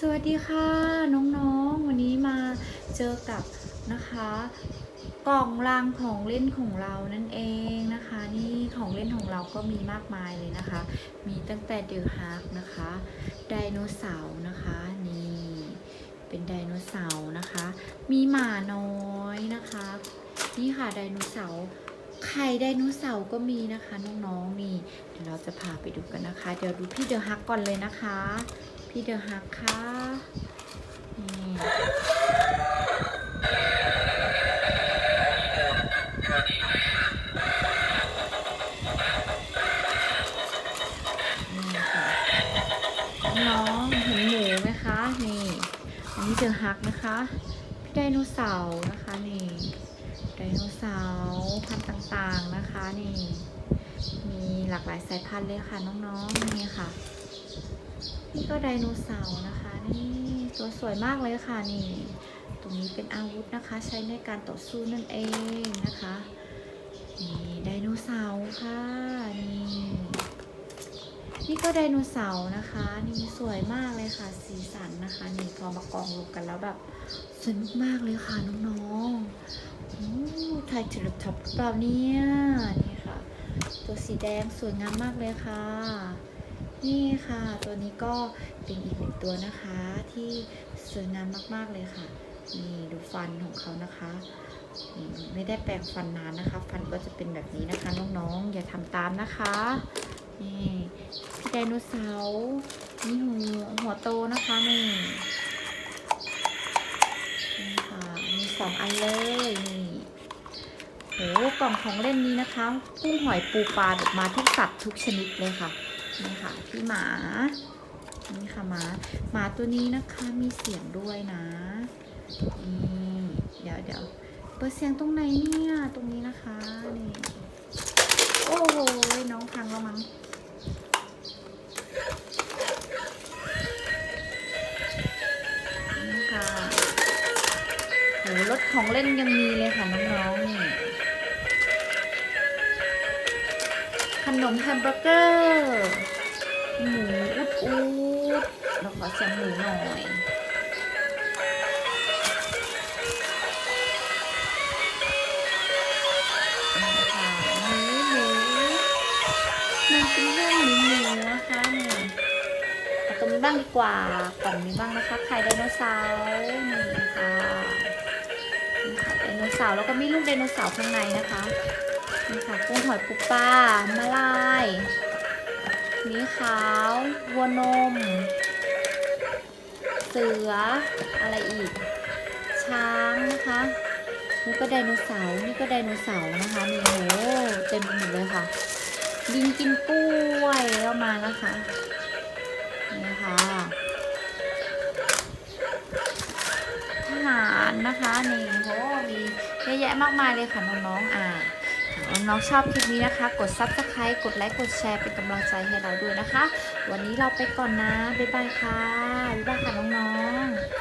สวัสดีค่ะน้องๆ วันนี้มาเจอกับนะคะ กล่องรางของเล่นของเรานั่นเองนะคะ นี่ของเล่นของเราก็มีมากมายเลยนะคะ มีตั้งแต่เดอะฮาร์กนะคะไดโนเสาร์นะคะนี่เป็นไดโนเสาร์นะคะ มีหมาน้อยนะคะ นี่ค่ะไดโนเสาร์ไข่ไดโนเสาร์ก็มีนะคะน้องๆนี่เดี๋ยวเราจะพาไปดูกันนะคะ เดี๋ยวดูพี่เดอะฮักก่อนเลยนะคะ พี่เดอะฮักค่ะนี่น้องเห็นหมูไหมคะ นี่ อันนี้เดอฮักนะคะพี่ไดโนเสาร์นะคะนี่ไดโนเสาร์พันธุ์ต่างๆนะคะนี่ มีหลากหลายสายพันธุ์เลยค่ะน้องๆนี่ค่ะ นี่ก็ไดโนเสาร์นะคะนี่ตัวสวยมากเลยค่ะนี่ ตรงนี้เป็นอาวุธนะคะ ใช้ในการต่อสู้นั่นเองนะคะนี่ไดโนเสาร์ค่ะนี่นี่ก็ไดโนเสาร์นะคะ นี่สวยมากเลยค่ะสีสันนะคะ นี่พอมากองรวมกันแล้วแบบสวยมากๆเลยค่ะน้องๆโอ้ไทยจิรท็อปเปล่าเนี่ยนี่ค่ะ ตัวสีแดงสวยงามมากเลยค่ะ นี่ค่ะ ตัวนี้ก็เป็นอีกหนึ่งตัวนะคะที่สวยงามมากๆเลยค่ะนี่ดูฟันของเขานะคะไม่ได้แปรงฟันนานนะคะ ฟันก็จะเป็นแบบนี้นะคะน้องๆ อย่าทำตามนะคะนี่พี่ไดโนเสาร์นี่หัวหัวโตนะคะนี่นี่ค่ะมีสองอันเลยนี่โหกล่องของเล่นนี้นะคะกุ้งหอยปูปลาแบบมาทุกสัตว์ทุกชนิดเลยค่ะ นี่ค่ะพี่หมา นี่ค่ะหมาหมาตัวนี้นะคะมีเสียงด้วยนะนี่เดี๋ยวเดี๋ยวเปิดเสียงตรงไหนเนี่ยตรงนี้นะคะนี่โอ้โหน้องพังแล้วมั้งนี่ค่ะโหรถของเล่นยังมีเลยค่ะน้องๆนี่ ขนมแฮมเบอร์เกอร์หมูอุดอุดเราขอเสียงหมูหน่อยค่ะหมูหมูมันเป็นเรื่องหมูนะคะนี่เอาตรงนี้บ้างดีกว่ากล่องนี้บ้างนะคะไข่ไดโนเสาร์นี่ค่ะไข่ไดโนเสาร์แล้วก็มีลูกไดโนเสาร์ข้างในนะคะ หอยปูปลามาลายมีขาว วัวนม เสือ อะไรอีก ช้างนะคะนี่ก็ไดโนเสาร์ นี่ก็ไดโนเสาร์นะคะนี่โหเต็มไปหมดเลยค่ะ ลิงกินกล้วยก็มานะคะนี่ค่ะทหารนะคะนี่โหมีเยอะแยะมากมายเลยค่ะน้องๆอ่า น้องชอบคลิปนี้นะคะ กด subscribe กดไลค์กดแชร์เป็นกำลังใจให้เราด้วยนะคะ วันนี้เราไปก่อนนะ บ๊ายบายค่ะ บ๊ายบายค่ะน้องๆ